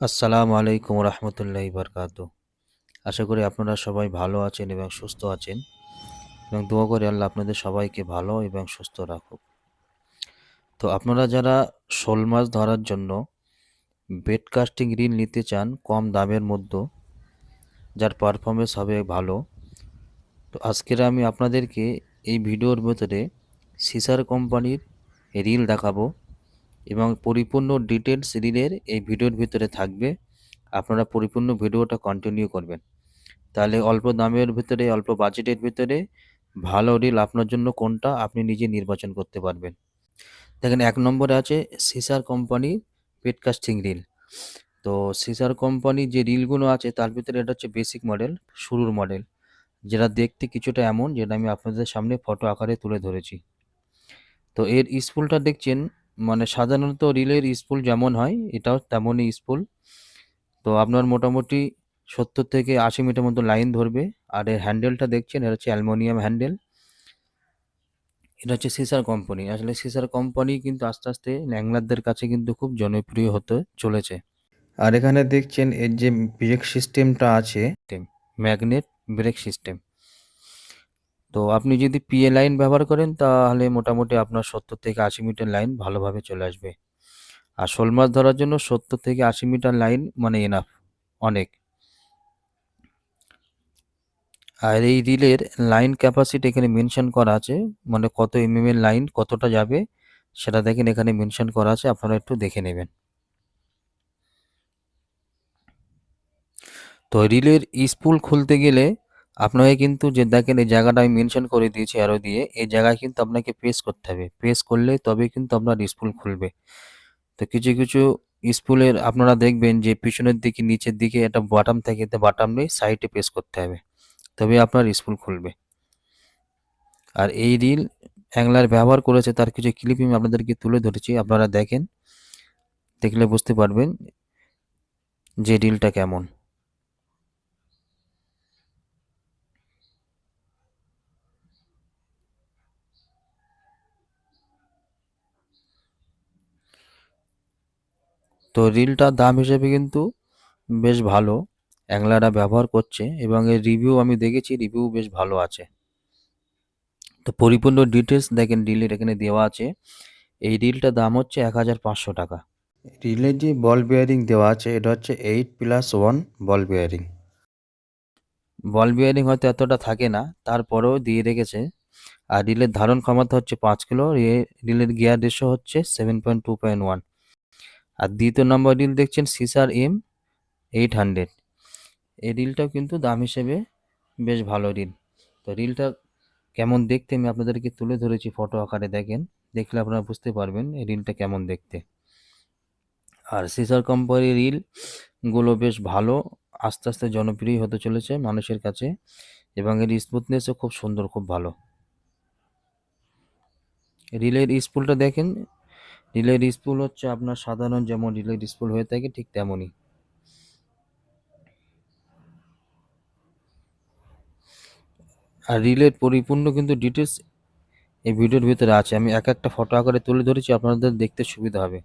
আসসালামু আলাইকুম রহমতুল্লাহি বারকাতু। আশা করি আপনারা সবাই ভালো আছেন এবং সুস্থ আছেন। এবং দোয়া করি আল্লাহ আপনাদের সবাইকে ভালো এবং সুস্থ রাখুক। তো আপনারা যারা শোল মাছ ধরার জন্য বেড কাস্টিং রিল নিতে চান কম দামের মধ্যে, যার পারফরমেন্স হবে ভালো, তো আজকের আমি আপনাদেরকে এই ভিডিওর ভেতরে সিসার কোম্পানির রিল দেখাবো। এবং পরিপূর্ণ ডিটেলস রিলের এই ভিডিওর ভিতরে থাকবে। আপনারা পরিপূর্ণ ভিডিওটা কন্টিনিউ করবেন। তাহলে অল্প দামের ভিতরে, অল্প বাজেটের ভিতরে ভালো রিল আপনার জন্য কোনটা আপনি নিজে নির্বাচন করতে পারবেন। দেখেন, এক নম্বরে আছে সিসার কোম্পানি পেডকাস্টিং রিল তো সিসার কোম্পানি যে রিলগুলো আছে, তার ভিতরে এটা হচ্ছে বেসিক মডেল শুরুর মডেল যেটা দেখতে কিছুটা এমন, যেটা আমি আপনাদের সামনে ফটো আকারে তুলে ধরেছি। তো এর স্পুলটা দেখছেন মানে সাধারণত রিলের স্পুল যেমন হয়, এটাও তেমনই স্পুল তো আপনার মোটামুটি সত্তর থেকে আশি মিটার মতো লাইন ধরবে। আর এর হ্যান্ডেলটা দেখছেন, এটা হচ্ছে অ্যালমোনিয়াম হ্যান্ডেল। এটা হচ্ছে সিসার কোম্পানি। আসলে সিসার কোম্পানি কিন্তু আস্তে আস্তে ন্যাংলারদের কাছে কিন্তু খুব জনপ্রিয় হতে চলেছে। আর এখানে দেখছেন, এর যে ব্রেক সিস্টেমটা আছে, ম্যাগনেট ব্রেক সিস্টেম। তো আপনি যদি পিএ লাইন ব্যবহার করেন, তাহলে মোটামুটি আপনার সত্তর থেকে আশি মিটার লাইন ভালোভাবে চলে আসবে। আর শোল মাছ ধরার জন্য সত্তর থেকে আশি মিটার লাইন মানে এনাফ অনেক। আর এই রিলের লাইন ক্যাপাসিটি এখানে মেনশন করা আছে মানে কত এমএম এর লাইন কতটা যাবে, সেটা দেখেন এখানে মেনশন করা আছে, আপনারা একটু দেখে নেবেন। তো রিলের স্পুল খুলতে গেলে আপনাকে কিন্তু যে দেখেন এই জায়গাটা আমি মেনশন করে দিয়েছি আরও দিয়ে, এই জায়গায় কিন্তু আপনাকে প্রেস করতে হবে। প্রেস করলে তবে কিন্তু আপনার স্পুল খুলবে। তো কিছু কিছু স্পুলের আপনারা দেখবেন যে পিছনের দিকে, নিচের দিকে একটা বাটাম থাকে, তো বাটাম নেই সাইডে প্রেস করতে হবে। তবে আপনার স্পুল খুলবে। আর এই রিল অ্যাংলার ব্যবহার করেছে, তার কিছু ক্লিপ আমি আপনাদেরকে তুলে ধরেছি, আপনারা দেখেন, দেখলে বুঝতে পারবেন যে রিলটা কেমন। তো রিলটার দাম হিসেবে কিন্তু বেশ ভালো। অ্যাংলারা ব্যবহার করছে এবং এর রিভিউ আমি দেখেছি রিভিউ বেশ ভালো আছে। তো পরিপূর্ণ ডিটেলস দেখেন রিলের এখানে দেওয়া আছে। এই রিলটার দাম হচ্ছে এক হাজার পাঁচশো টাকা। রিলের যে বল বিয়ারিং দেওয়া আছে এটা হচ্ছে eight plus one ball bearing ball bearing হয়তো এতটা থাকে না তারপরেও দিয়ে রেখেছে। আর রিলের ধারণ ক্ষমতা হচ্ছে পাঁচ কিলো রিলের গিয়ার রেশো হচ্ছে seven point two point one আর দ্বিতীয় নম্বর রিল দেখছেন সিসার এম এইট হান্ড্রেড এই রিলটাও কিন্তু দাম হিসেবে বেশ ভালো রিল তো রিলটা কেমন দেখতে আমি আপনাদেরকে তুলে ধরেছি ফটো আকারে দেখেন। দেখলে আপনারা বুঝতে পারবেন এই রিলটা কেমন দেখতে। আর সিসার কোম্পানির রিলগুলো বেশ ভালো, আস্তে আস্তে জনপ্রিয় হতে চলেছে মানুষের কাছে এবং এর স্মুথনেসও খুব সুন্দর, খুব ভালো। রিলের স্পুলটা দেখেন রিলের স্পুল হচ্ছে আপনার সাধারণ যেমন রিলের স্পুল হয়ে থাকে ঠিক তেমনই। আর রিলের পরিপূর্ণ কিন্তু ডিটেলস এই ভিডিওর ভিতরে আছে। আমি এক একটা ফটো আকারে তুলে ধরেছি, আপনাদের দেখতে সুবিধা হবে।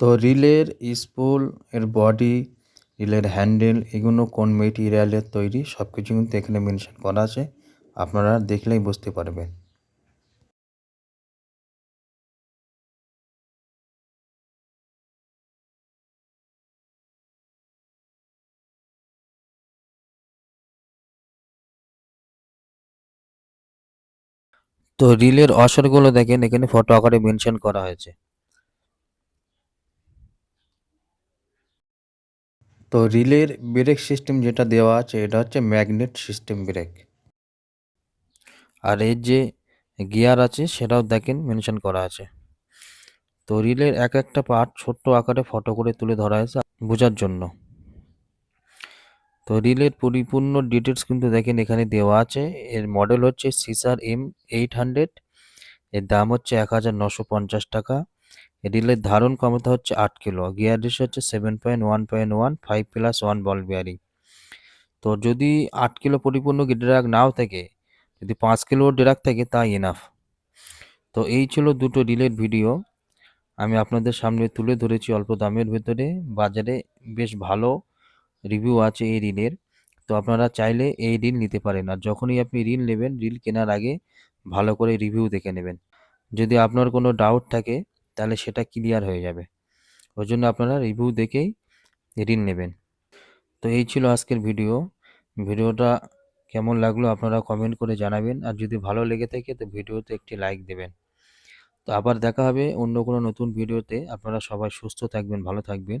তো রিলের স্পুল, এর বডি রিলের হ্যান্ডেল এগুলো কোন মেটেরিয়ালের তৈরি সব কিছু কিন্তু এখানে মেনশন করা আছে। আপনারা দেখলেই বুঝতে পারবেন। তো রিলের অসরগুলো দেখেন, এখানে ফটো আকারে মেনশন করা হয়েছে। তো রিলের ব্রেক সিস্টেম যেটা দেওয়া আছে, এটা হচ্ছে ম্যাগনেট সিস্টেম ব্রেক আর এর যে গিয়ার আছে, সেটাও দেখেন মেনশন করা আছে। তো রিলের এক একটা পার্ট ছোট্ট আকারে ফটো করে তুলে ধরা হয়েছে বোঝার জন্য। তো রিলের পরিপূর্ণ ডিটেলস কিন্তু দেখেন এখানে দেওয়া আছে। এর মডেল হচ্ছে সিসার এম এইট হান্ড্রেড এর দাম হচ্ছে এক হাজার নশো পঞ্চাশ টাকা। রিলের ধারণ ক্ষমতা হচ্ছে আট কিলো গিয়ার রেস হচ্ছে seven point one point one five plus one ball bearing তো যদি আট কিলো পরিপূর্ণ ড্রাগ নাও থাকে, যদি পাঁচ কিলো ড্রাগ থাকে তা এনাফ তো এই ছিল দুটো রিলের ভিডিও আমি আপনাদের সামনে তুলে ধরেছি অল্প দামের ভেতরে। বাজারে বেশ ভালো রিভিউ আছে এই ঋণের, তো আপনারা চাইলে এই ঋণ নিতে পারেন। আর যখনই আপনি ঋণ নেবেন, ঋণ কেনার আগে ভালো করে রিভিউ দেখে নেবেন। যদি আপনার কোনো ডাউট থাকে, তাহলে সেটা ক্লিয়ার হয়ে যাবে। ওই জন্য আপনারা রিভিউ দেখেই ঋণ নেবেন। তো এই ছিল আজকের ভিডিও ভিডিওটা কেমন লাগল আপনারা কমেন্ট করে জানাবেন। আর যদি ভালো লেগে থাকে, তো ভিডিওতে একটি লাইক দেবেন। তো আবার দেখা হবে অন্য কোনো নতুন ভিডিওতে আপনারা সবাই সুস্থ থাকবেন, ভালো থাকবেন।